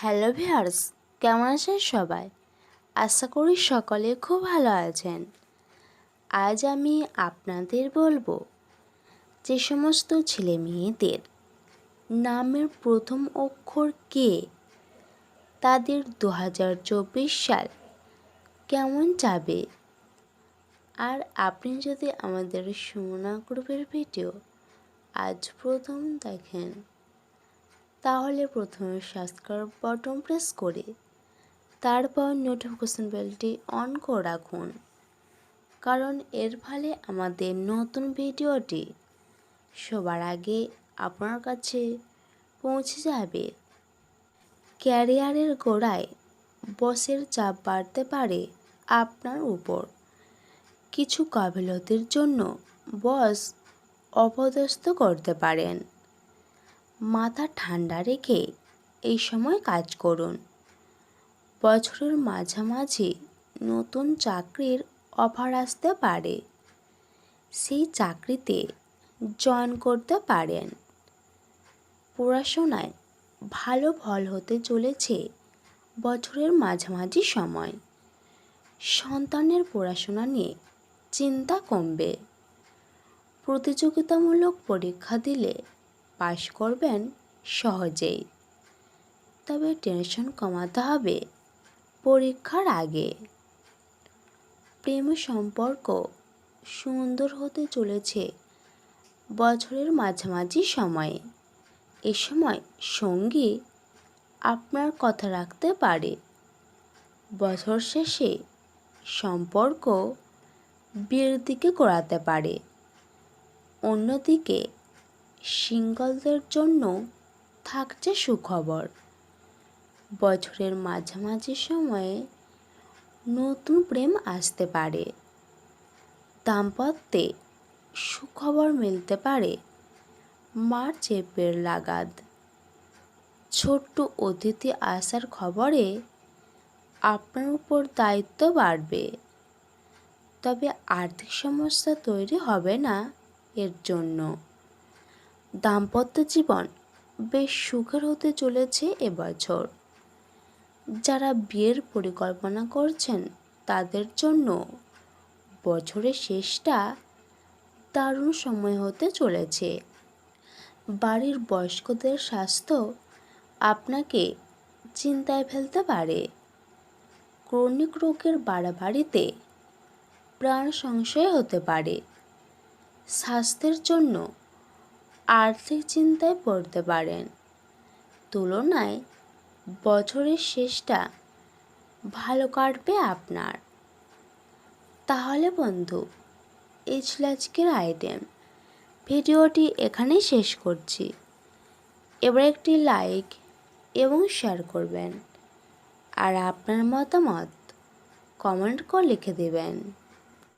Hello viewers, কেমন আছেন সবাই? আশা করি সকলে খুব ভালো আছেন। আজ আমি আপনাদের বলব যে সমস্ত ছেলে মেয়েদের নামের প্রথম অক্ষর কে? তাদের দু হাজার চব্বিশ সাল কেমন যাবে? আর আপনি যদি আমাদের সুমনা গ্রুপের ভিডিও আজ প্রথম দেখেন তাহলে প্রথমে সাবস্ক্রাইব বাটন প্রেস করে, তারপর নোটিফিকেশন বেলটি অন করে রাখুন। কারণ এর ফলে আমাদের নতুন ভিডিওটি সবার আগে আপনার কাছে পৌঁছে যাবে। ক্যারিয়ারের গোড়ায় বসের চাপ বাড়তে পারে আপনার উপর। কিছু কাবিলতির জন্য বস অপদস্থ করতে পারেন। মাথা ঠান্ডা রেখে এই সময় কাজ করুন। বছরের মাঝামাঝি নতুন চাকরির অফার আসতে পারে। সেই চাকরিতে জয়েন করতে পারেন। পড়াশোনায় ভালো ফল হতে চলেছে বছরের মাঝামাঝি সময়। সন্তানের পড়াশোনা নিয়ে চিন্তা কমবে। প্রতিযোগিতামূলক পরীক্ষা দিলে পাশ করবেন সহজেই। তবে টেনশন কমাতে হবে পরীক্ষার আগে। প্রেম সম্পর্ক সুন্দর হতে চলেছে বছরের মাঝামাঝি সময়ে। এ সময় সঙ্গী আপনার কথা রাখতে পারে। বছর শেষে সম্পর্ক বিয়ের দিকে করাতে পারে। অন্যদিকে সিঙ্গলদের জন্য থাকছে সুখবর। বছরের মাঝামাঝি সময়ে নতুন প্রেম আসতে পারে। দাম্পত্যে সুখবর মিলতে পারে মার্চ, এপ্রিল লাগাদ ছোট্ট অতিথি আসার খবরে আপনার উপর দায়িত্ব বাড়বে। তবে আর্থিক সমস্যা তৈরি হবে না এর জন্য। দাম্পত্য জীবন বেশ সুখের হতে চলেছে এবছর যারা বিয়ের পরিকল্পনা করছেন, তাদের জন্য বছরের শেষটা দারুণ সময় হতে চলেছে। বাড়ির বয়স্কদের স্বাস্থ্য আপনাকে চিন্তায় ফেলতে পারে। ক্রনিক রোগের বাড়াবাড়িতে প্রাণ সংশয় হতে পারে। স্বাস্থ্যের জন্য আর্থিক চিন্তায় পড়তে পারেন। তুলনায় বছরের শেষটা ভালো কাটবে আপনার। তাহলে বন্ধু এই ছিল আজকের আইটেম। ভিডিওটি এখানেই শেষ করছি। এবার একটি লাইক এবং শেয়ার করবেন। আর আপনার মতামত কমেন্ট করে লিখে দেবেন।